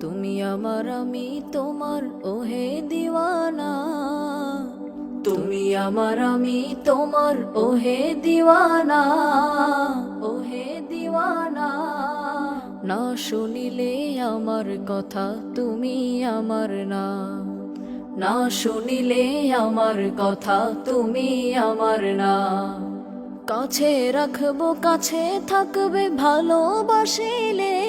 তুমি আমার, আমি তোমার, ওহে দিওয়ানা। তুমি আমার, আমি তোমার, ওহে দিওয়ানা। ওহে দিওয়ানা। না শুনিলে আমার কথা তুমি আমার না। না শুনিলে আমার কথা তুমি আমার না। কাছে রাখব, কাছে থাকবে, ভালোবাসিলে।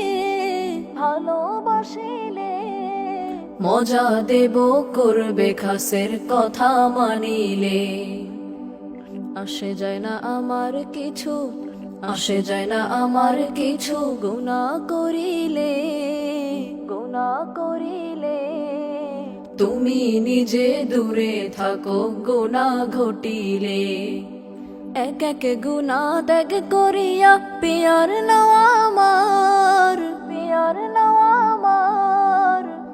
ভালোবাসিলে মজা দেব করবে খাসের কথা মানিলে। আসে যায় না আমার কিছু, আসে যায় না আমার কিছু গুণা করিলে। গুণা করিলে। তুমি নিজে দূরে থাকো, গুণা ঘটিলে। এক এক গুণা ত্যাগ করিয়া পেয়ার নাওয়া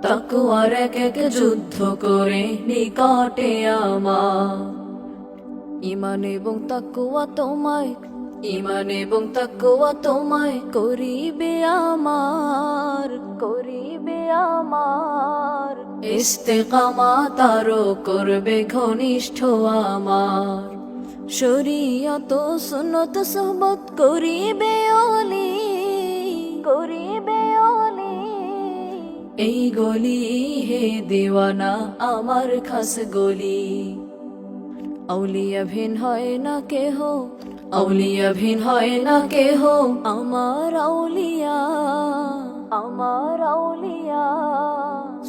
তাকুয়ার এক এক যুদ্ধ করে নিকটে আমার। ইমান এবং তাকুয়া তোমায়, ইমান এবং তাকুয়া তোমায় করিবে আমার করিবে আমার। ইস্তেকামা তারও করবে ঘনিষ্ঠ আমার। শরীয়ত, সুন্নত সহবত করিবে অলি অলি এই গলি হে দেওয়ানা, আমার খাস গলি। আউলিয়া ভিন হয় না কেহ, আউলিয়া ভিন হয় না কেহ, আমার আউলিয়া আমার আউলিয়া।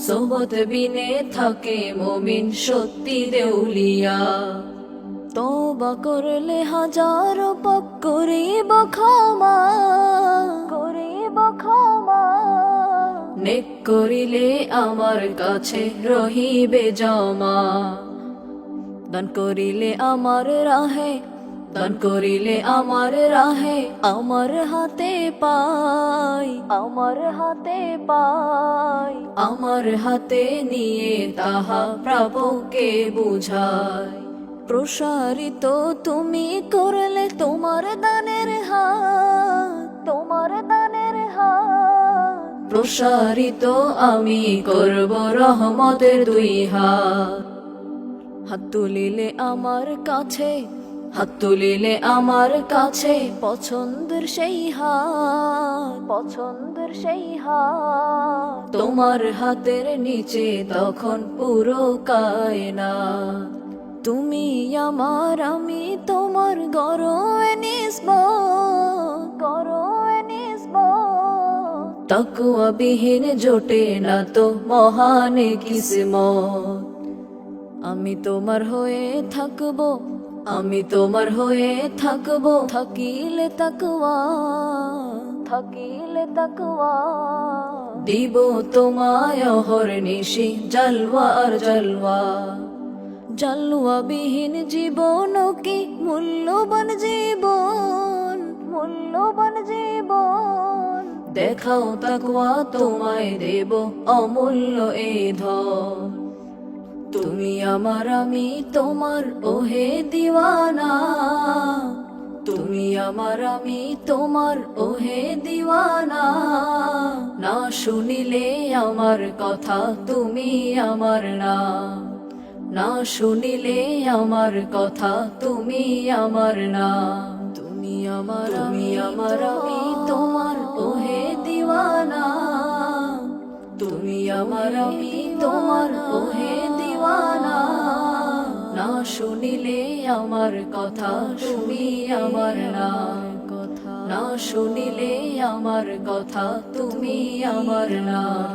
সোবত বিনে থাকে মমিন সত্যি দেউলিয়া। তবা করলে হাজার পাপ করিব ক্ষমা করিব ক্ষমা। নেক করিলে আমার কাছে রহিবে জমা। দান করিলে আমার রাহে, দান করিলে আমার রাহে, আমার হাতে পাই, আমার হাতে পাই। আমার হাতে নিয়ে তাহা প্রভুকে বুঝায় প্রসারিত তুমি করলে তোমার দানের হাত প্রসারিত আমি করব রহমতের দুই হাত। তুলিলে আমার কাছে, হাত তুলিলে আমার কাছে পছন্দের সেই হাত, পছন্দের সেই হাত। তোমার হাতের নিচে তখন পুরো কায়না তুমি আমার, আমি তোমার গরম নিসব তাকুয়া বিহীন জোটে না তো মহান কিসমত। আমি তোমার হয়ে থাকব, আমি তোমার হয়ে থাকব। থাকিলে তাকুয়া থাকিলে তাকুয়া দিব তোমায় হর নিশি, জলওয়া আর জলওয়া। জলওয়া বিহীন জীবন কি মূল্যবান জীবন দেখাও তাকুয়া তোমায় দেব, অমূল্য এই তুমি আমার, আমি তোমার, ওহে দিওয়ানা। তুমি আমার, আমি তোমার, ওহে দিওয়ানা। না শুনিলে আমার কথা, তুমি আমার না। না শুনিলে আমার কথা, তুমি আমার না। তুমি আমার আমি আমার, আমি তোমার আমার আমি তোমার ওহে দিওয়ানা। না শুনিলে আমার কথা, তুমি আমার না। কথা না শুনিলে আমার কথা, তুমি আমার না।